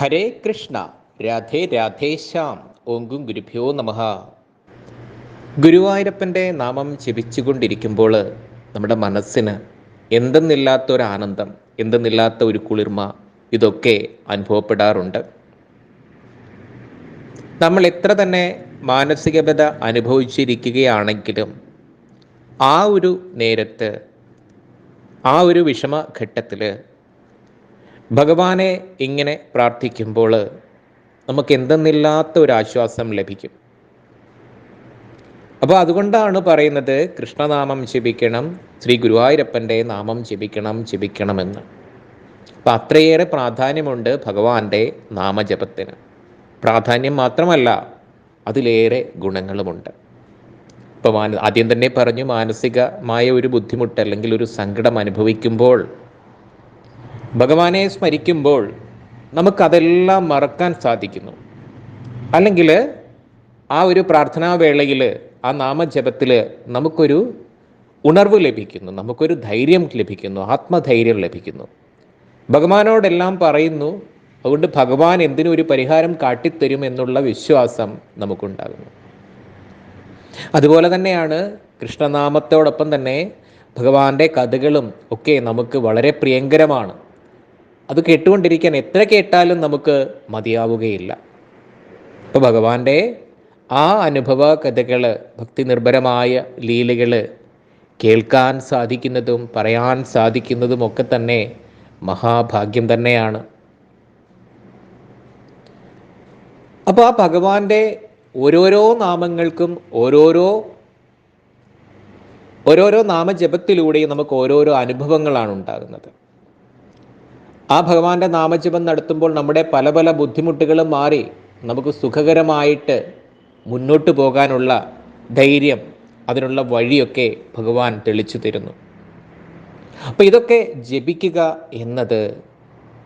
ഹരേ കൃഷ്ണ രാധേ രാധേശ്യാം ഓങ്കും ഗുരുഭ്യോ നമ. ഗുരുവായൂരപ്പന്റെ നാമം ജപിച്ചുകൊണ്ടിരിക്കുമ്പോൾ നമ്മുടെ മനസ്സിന് എന്തെന്നില്ലാത്ത ഒരു ആനന്ദം എന്തെന്നില്ലാത്ത ഒരു കുളിർമ ഇതൊക്കെ അനുഭവപ്പെടാറുണ്ട്. നമ്മൾ എത്ര തന്നെ മാനസികത അനുഭവിച്ചിരിക്കുകയാണെങ്കിലും ആ ഒരു നേരത്ത് ആ ഒരു വിഷമഘട്ടത്തിൽ ഭഗവാനെ ഇങ്ങനെ പ്രാർത്ഥിക്കുമ്പോൾ നമുക്ക് എന്തെന്നില്ലാത്ത ഒരു ആശ്വാസം ലഭിക്കും. അപ്പോൾ അതുകൊണ്ടാണ് പറയുന്നത് കൃഷ്ണനാമം ജപിക്കണം ശ്രീ ഗുരുവായൂരപ്പന്റെ നാമം ജപിക്കണം ജപിക്കണമെന്ന്. അപ്പം അത്രയേറെ പ്രാധാന്യമുണ്ട് ഭഗവാന്റെ നാമജപത്തിന്. പ്രാധാന്യം മാത്രമല്ല അതിലേറെ ഗുണങ്ങളുമുണ്ട്. ഇപ്പോൾ ആദ്യം തന്നെ പറഞ്ഞു മാനസികമായ ഒരു ബുദ്ധിമുട്ട് അല്ലെങ്കിൽ ഒരു സങ്കടം അനുഭവിക്കുമ്പോൾ ഭഗവാനെ സ്മരിക്കുമ്പോൾ നമുക്കതെല്ലാം മറക്കാൻ സാധിക്കുന്നു. അല്ലെങ്കിൽ ആ ഒരു പ്രാർത്ഥനാ വേളയിൽ ആ നാമജപത്തിൽ നമുക്കൊരു ഉണർവ് ലഭിക്കുന്നു നമുക്കൊരു ധൈര്യം ലഭിക്കുന്നു ആത്മധൈര്യം ലഭിക്കുന്നു. ഭഗവാനോടെല്ലാം പറയുന്നു അതുകൊണ്ട് ഭഗവാൻ എന്തിനും ഒരു പരിഹാരം കാട്ടിത്തരും എന്നുള്ള വിശ്വാസം നമുക്കുണ്ടാകുന്നു. അതുപോലെ തന്നെയാണ് കൃഷ്ണനാമത്തോടൊപ്പം തന്നെ ഭഗവാന്റെ കഥകളും ഒക്കെ നമുക്ക് വളരെ പ്രിയങ്കരമാണ്. അത് കേട്ടുകൊണ്ടിരിക്കാൻ എത്ര കേട്ടാലും നമുക്ക് മതിയാവുകയില്ല. അപ്പോൾ ഭഗവാന്റെ ആ അനുഭവ കഥകൾ ഭക്തി നിർഭരമായ ലീലകൾ കേൾക്കാൻ സാധിക്കുന്നതും പറയാൻ സാധിക്കുന്നതും ഒക്കെ തന്നെ മഹാഭാഗ്യം തന്നെയാണ്. അപ്പോൾ ആ ഭഗവാന്റെ ഓരോരോ നാമങ്ങൾക്കും ഓരോരോ ഓരോരോ നാമജപത്തിലൂടെയും നമുക്ക് ഓരോരോ അനുഭവങ്ങളാണ് ഉണ്ടാകുന്നത്. ആ ഭഗവാന്റെ നാമജപം നടത്തുമ്പോൾ നമ്മുടെ പല പല ബുദ്ധിമുട്ടുകളും മാറി നമുക്ക് സുഖകരമായിട്ട് മുന്നോട്ട് പോകാനുള്ള ധൈര്യം അതിനുള്ള വഴിയൊക്കെ ഭഗവാൻ തെളിച്ചു തരുന്നു. അപ്പോൾ ഇതൊക്കെ ജപിക്കുക എന്നത്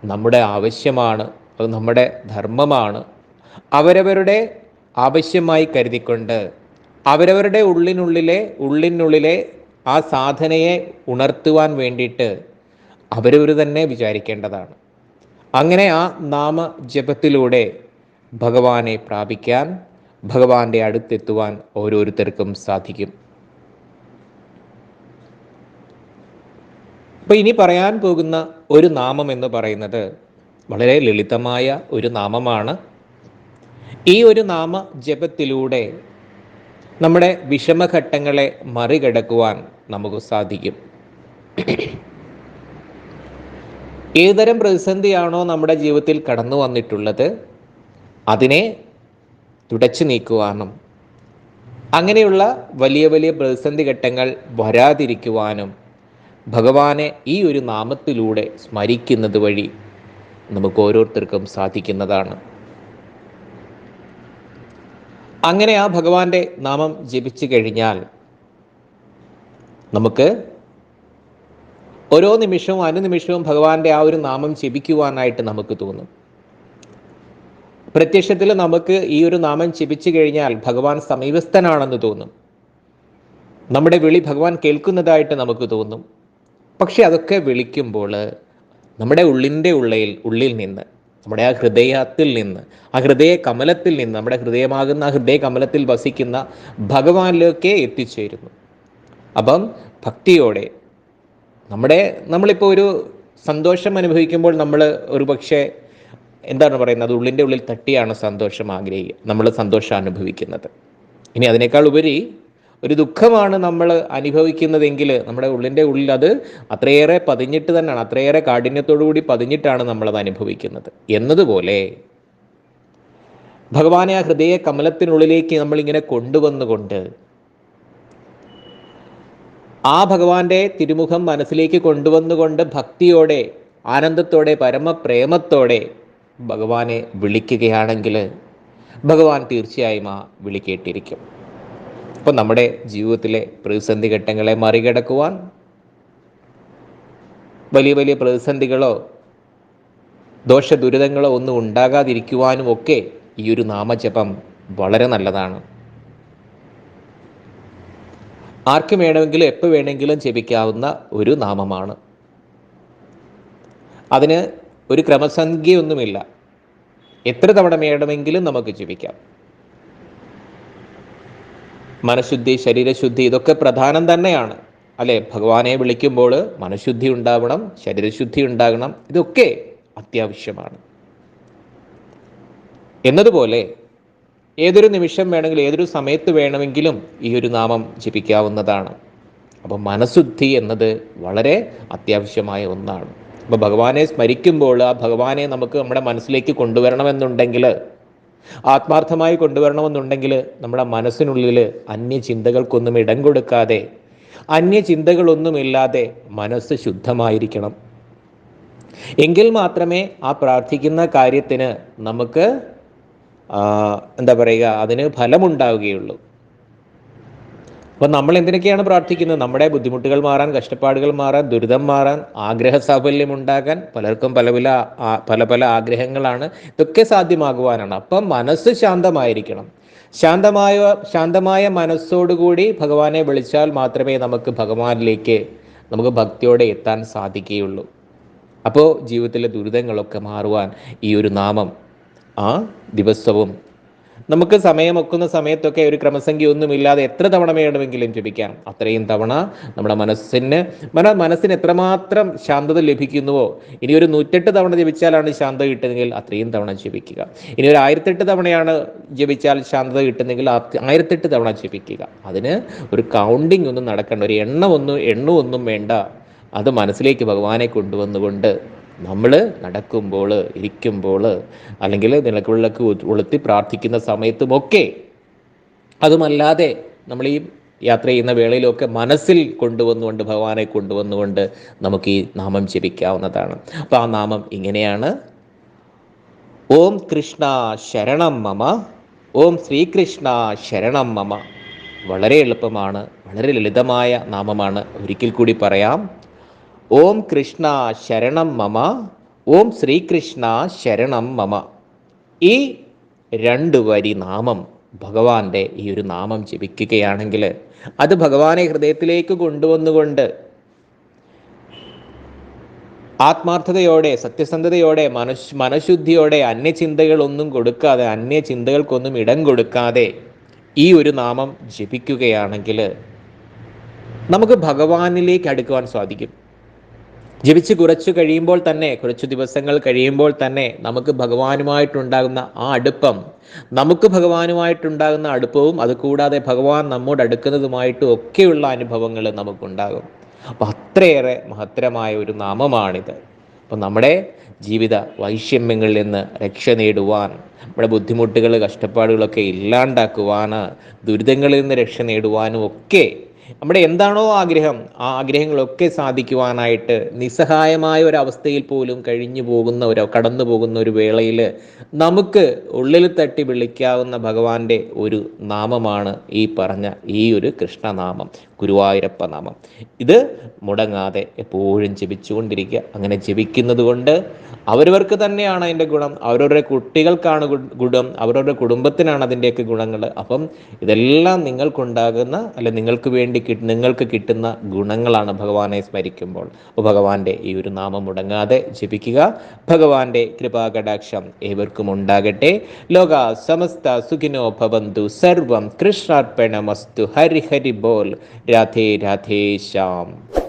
നമ്മുടെ ആവശ്യമാണ് അത് നമ്മുടെ ധർമ്മമാണ്. അവരവരുടെ ആവശ്യമായി കരുതിക്കൊണ്ട് അവരവരുടെ ഉള്ളിനുള്ളിലെ ഉള്ളിനുള്ളിലെ ആ സാധനയെ ഉണർത്തുവാൻ വേണ്ടിയിട്ട് അവരവർ തന്നെ വിചാരിക്കേണ്ടതാണ്. അങ്ങനെ ആ നാമജപത്തിലൂടെ ഭഗവാനെ പ്രാപിക്കാൻ ഭഗവാന്റെ അടുത്തെത്തുവാൻ ഓരോരുത്തർക്കും സാധിക്കും. അപ്പോൾ ഇനി പറയാൻ പോകുന്ന ഒരു നാമം എന്ന് പറയുന്നത് വളരെ ലളിതമായ ഒരു നാമമാണ്. ഈ ഒരു നാമ ജപത്തിലൂടെ നമ്മുടെ വിഷമഘട്ടങ്ങളെ മറികടക്കുവാൻ നമുക്ക് സാധിക്കും. ഏതുതരം പ്രതിസന്ധിയാണോ നമ്മുടെ ജീവിതത്തിൽ കടന്നു വന്നിട്ടുള്ളത് അതിനെ തുടച്ചു നീക്കുവാനും അങ്ങനെയുള്ള വലിയ വലിയ പ്രതിസന്ധി ഘട്ടങ്ങൾ വരാതിരിക്കുവാനും ഭഗവാനെ ഈ ഒരു നാമത്തിലൂടെ സ്മരിക്കുന്നത് വഴി നമുക്ക് ഓരോരുത്തർക്കും സാധിക്കുന്നതാണ്. അങ്ങനെ ആ ഭഗവാന്റെ നാമം ജപിച്ചു കഴിഞ്ഞാൽ നമുക്ക് ഓരോ നിമിഷവും അനുനിമിഷവും ഭഗവാന്റെ ആ ഒരു നാമം ജപിക്കുവാനായിട്ട് നമുക്ക് തോന്നും. പ്രത്യക്ഷത്തിൽ നമുക്ക് ഈ ഒരു നാമം ജപിച്ചു കഴിഞ്ഞാൽ ഭഗവാൻ സമീപസ്ഥനാണെന്ന് തോന്നും. നമ്മുടെ വിളി ഭഗവാൻ കേൾക്കുന്നതായിട്ട് നമുക്ക് തോന്നും. പക്ഷെ അതൊക്കെ വിളിക്കുമ്പോൾ നമ്മുടെ ഉള്ളിന്റെ ഉള്ളിൽ ഉള്ളിൽ നിന്ന് നമ്മുടെ ആ ഹൃദയത്തിൽ നിന്ന് ആ ഹൃദയ കമലത്തിൽ നിന്ന് നമ്മുടെ ഹൃദയമാകുന്ന ആ ഹൃദയ കമലത്തിൽ വസിക്കുന്ന ഭഗവാനിലേക്ക് എത്തിച്ചേരുന്നു. അപ്പം ഭക്തിയോടെ നമ്മുടെ നമ്മളിപ്പോൾ ഒരു സന്തോഷം അനുഭവിക്കുമ്പോൾ നമ്മൾ ഒരു പക്ഷേ എന്താണ് പറയുന്നത്? ഉള്ളിന്റെ ഉള്ളിൽ തട്ടിയാണ് സന്തോഷം ആഗ്രഹിക്കുക നമ്മൾ സന്തോഷം അനുഭവിക്കുന്നത്. ഇനി അതിനേക്കാൾ ഉപരി ഒരു ദുഃഖമാണ് നമ്മൾ അനുഭവിക്കുന്നതെങ്കിൽ നമ്മുടെ ഉള്ളിന്റെ ഉള്ളിൽ അത് അത്രയേറെ പതിഞ്ഞിട്ട് തന്നെയാണ് അത്രയേറെ കാഠിന്യത്തോടു കൂടി പതിഞ്ഞിട്ടാണ് നമ്മളത് അനുഭവിക്കുന്നത്. എന്നതുപോലെ ഭഗവാനെ ആ ഹൃദയ കമലത്തിനുള്ളിലേക്ക് നമ്മളിങ്ങനെ കൊണ്ടുവന്നുകൊണ്ട് ആ ഭഗവാന്റെ തിരുമുഖം മനസ്സിലേക്ക് കൊണ്ടുവന്നുകൊണ്ട് ഭക്തിയോടെ ആനന്ദത്തോടെ പരമപ്രേമത്തോടെ ഭഗവാനെ വിളിക്കുകയാണെങ്കിൽ ഭഗവാൻ തീർച്ചയായും ആ വിളി കേട്ടിരിക്കും. അപ്പം നമ്മുടെ ജീവിതത്തിലെ പ്രതിസന്ധി ഘട്ടങ്ങളെ മറികടക്കുവാൻ വലിയ വലിയ പ്രതിസന്ധികളോ ദോഷ ദുരിതങ്ങളോ ഒന്നും ഉണ്ടാകാതിരിക്കുവാനും ഒക്കെ ഈ ഒരു നാമജപം വളരെ നല്ലതാണ്. ആർക്കും വേണമെങ്കിലും എപ്പോൾ വേണമെങ്കിലും ജപിക്കാവുന്ന ഒരു നാമമാണ്. അതിന് ഒരു ക്രമസംഖ്യയൊന്നുമില്ല. എത്ര തവണ വേണമെങ്കിലും നമുക്ക് ജപിക്കാം. മനഃശുദ്ധി ശരീരശുദ്ധി ഇതൊക്കെ പ്രധാനം തന്നെയാണ്. അല്ലെ? ഭഗവാനെ വിളിക്കുമ്പോൾ മനഃശുദ്ധി ഉണ്ടാവണം ശരീരശുദ്ധി ഉണ്ടാകണം ഇതൊക്കെ അത്യാവശ്യമാണ്. എന്നതുപോലെ ഏതൊരു നിമിഷം വേണമെങ്കിലും ഏതൊരു സമയത്ത് വേണമെങ്കിലും ഈ ഒരു നാമം ജപിക്കാവുന്നതാണ്. അപ്പോൾ മനഃശുദ്ധി എന്നത് വളരെ അത്യാവശ്യമായ ഒന്നാണ്. അപ്പോൾ ഭഗവാനെ സ്മരിക്കുമ്പോൾ ആ ഭഗവാനെ നമുക്ക് നമ്മുടെ മനസ്സിലേക്ക് കൊണ്ടുവരണമെന്നുണ്ടെങ്കിൽ ആത്മാർത്ഥമായി കൊണ്ടുവരണമെന്നുണ്ടെങ്കിൽ നമ്മുടെ മനസ്സിനുള്ളിൽ അന്യ ചിന്തകൾക്കൊന്നും ഇടം കൊടുക്കാതെ അന്യ ചിന്തകളൊന്നുമില്ലാതെ മനസ്സ് ശുദ്ധമായിരിക്കണം. എങ്കിൽ മാത്രമേ ആ പ്രാർത്ഥിക്കുന്ന കാര്യത്തിന് നമുക്ക് എന്താ പറയുക അതിന് ഫലമുണ്ടാവുകയുള്ളൂ. അപ്പം നമ്മൾ എന്തിനൊക്കെയാണ് പ്രാർത്ഥിക്കുന്നത്? നമ്മുടെ ബുദ്ധിമുട്ടുകൾ മാറാൻ കഷ്ടപ്പാടുകൾ മാറാൻ ദുരിതം മാറാൻ ആഗ്രഹ സാഫല്യം ഉണ്ടാകാൻ പലർക്കും പല പല പല പല ആഗ്രഹങ്ങളാണ്. ഇതൊക്കെ സാധ്യമാകുവാനാണ്. അപ്പം മനസ്സ് ശാന്തമായിരിക്കണം. ശാന്തമായ ശാന്തമായ മനസ്സോടുകൂടി ഭഗവാനെ വിളിച്ചാൽ മാത്രമേ നമുക്ക് ഭഗവാനിലേക്ക് നമുക്ക് ഭക്തിയോടെ എത്താൻ സാധിക്കുകയുള്ളൂ. അപ്പോൾ ജീവിതത്തിലെ ദുരിതങ്ങളൊക്കെ മാറുവാൻ ഈ ഒരു നാമം ആ ദിവസവും. നമുക്ക് സമയമൊക്കുന്ന സമയത്തൊക്കെ ഒരു ക്രമസംഖ്യ ഒന്നുമില്ലാതെ എത്ര തവണ വേണമെങ്കിലും ജപിക്കാം. അത്രയും തവണ നമ്മുടെ മനസ്സിന് മന മനസ്സിന് എത്രമാത്രം ശാന്തത ലഭിക്കുന്നുവോ? ഇനി ഒരു നൂറ്റെട്ട് തവണ ജപിച്ചാലാണ് ശാന്തത കിട്ടുന്നതെങ്കിൽ അത്രയും തവണ ജപിക്കുക. ഇനി ഒരു ആയിരത്തെട്ട് തവണയാണ് ജപിച്ചാൽ ശാന്തത കിട്ടുന്നെങ്കിൽ ആയിരത്തെട്ട് തവണ ജപിക്കുക. അതിന് ഒരു കൗണ്ടിങ് ഒന്നും നടക്കേണ്ട. ഒരു എണ്ണമൊന്നും എണ്ണമൊന്നും വേണ്ട. അത് മനസ്സിലേക്ക് ഭഗവാനെ കൊണ്ടുവന്നുകൊണ്ട് നമ്മൾ നടക്കുമ്പോൾ ഇരിക്കുമ്പോൾ അല്ലെങ്കിൽ നിലക്കുള്ളിലേക്ക് ഉളുത്തി പ്രാർത്ഥിക്കുന്ന സമയത്തുമൊക്കെ അതുമല്ലാതെ നമ്മൾ ഈ യാത്ര ചെയ്യുന്ന വേളയിലൊക്കെ മനസ്സിൽ കൊണ്ടുവന്നുകൊണ്ട് ഭഗവാനെ കൊണ്ടുവന്നുകൊണ്ട് നമുക്ക് ഈ നാമം അപ്പോൾ ആ നാമം ഇങ്ങനെയാണ്. ഓം കൃഷ്ണ ശരണം മമ. ഓം ശ്രീകൃഷ്ണ ശരണം മമ. വളരെ എളുപ്പമാണ് വളരെ ലളിതമായ നാമമാണ്. ഒരിക്കൽ കൂടി പറയാം. ഓം കൃഷ്ണ ശരണം മമ ഓം ശ്രീകൃഷ്ണ ശരണം മമ. ഈ രണ്ട് വരി നാമം ഭഗവാന്റെ ഈ ഒരു നാമം ജപിക്കുകയാണെങ്കിൽ അത് ഭഗവാനെ ഹൃദയത്തിലേക്ക് കൊണ്ടുവന്നുകൊണ്ട് ആത്മാർത്ഥതയോടെ സത്യസന്ധതയോടെ മനുഷ് മനഃശുദ്ധിയോടെ അന്യചിന്തകളൊന്നും കൊടുക്കാതെ അന്യ ചിന്തകൾക്കൊന്നും ഇടം കൊടുക്കാതെ ഈ ഒരു നാമം ജപിക്കുകയാണെങ്കിൽ നമുക്ക് ഭഗവാനിലേക്ക് അടുക്കുവാൻ സാധിക്കും. ജപിച്ച് കുറച്ച് കഴിയുമ്പോൾ തന്നെ കുറച്ച് ദിവസങ്ങൾ കഴിയുമ്പോൾ തന്നെ നമുക്ക് ഭഗവാനുമായിട്ടുണ്ടാകുന്ന ആ അടുപ്പം നമുക്ക് ഭഗവാനുമായിട്ടുണ്ടാകുന്ന അടുപ്പവും അതുകൂടാതെ ഭഗവാൻ നമ്മോട് അടുക്കുന്നതുമായിട്ടും ഒക്കെയുള്ള അനുഭവങ്ങൾ നമുക്കുണ്ടാകും. അപ്പം അത്രയേറെ മഹത്തരമായ ഒരു നാമമാണിത്. അപ്പം നമ്മുടെ ജീവിത വൈഷമ്യങ്ങളിൽ നിന്ന് രക്ഷ നേടുവാൻ നമ്മുടെ ബുദ്ധിമുട്ടുകൾ കഷ്ടപ്പാടുകളൊക്കെ ഇല്ലാണ്ടാക്കുവാൻ ദുരിതങ്ങളിൽ നിന്ന് രക്ഷ നേടുവാനും ഒക്കെ നമ്മുടെ എന്താണോ ആഗ്രഹം ആ ആഗ്രഹങ്ങളൊക്കെ സാധിക്കുവാനായിട്ട് നിസ്സഹായമായ ഒരു അവസ്ഥയിൽ പോലും കഴിഞ്ഞു പോകുന്ന ഒരു കടന്നു പോകുന്ന ഒരു വേളയിൽ നമുക്ക് ഉള്ളിൽ തട്ടി വിളിക്കാവുന്ന ഭഗവാന്റെ ഒരു നാമമാണ് ഈ പറഞ്ഞ ഈ ഒരു കൃഷ്ണനാമം ഗുരുവായൂരപ്പ നാമം. ഇത് മുടങ്ങാതെ എപ്പോഴും ജപിച്ചുകൊണ്ടിരിക്കുക. അങ്ങനെ ജപിക്കുന്നത് കൊണ്ട് അവരവർക്ക് തന്നെയാണ് അതിന്റെ ഗുണം. അവരവരുടെ കുട്ടികൾക്കാണ് ഗുണം. അവരവരുടെ കുടുംബത്തിനാണ് അതിന്റെയൊക്കെ ഗുണങ്ങൾ. അപ്പം ഇതെല്ലാം നിങ്ങൾക്കുണ്ടാകുന്ന അല്ലെ നിങ്ങൾക്ക് വേണ്ടി നിങ്ങൾക്ക് കിട്ടുന്ന ഗുണങ്ങളാണ് ഭഗവാനെ സ്മരിക്കുമ്പോൾ. അപ്പോൾ ഭഗവാന്റെ ഈ ഒരു നാമം മുടങ്ങാതെ ജപിക്കുക. ഭഗവാന്റെ കൃപാകടാക്ഷം ഏവർക്കും ഉണ്ടാകട്ടെ. ലോക സമസ്ത സുഖിനോ ഭവന്തു. സർവം കൃഷ്ണാർപ്പണമസ്തു. ഹരി ഹരി ബോൽ രാധേ രാധേ ശ്യാം.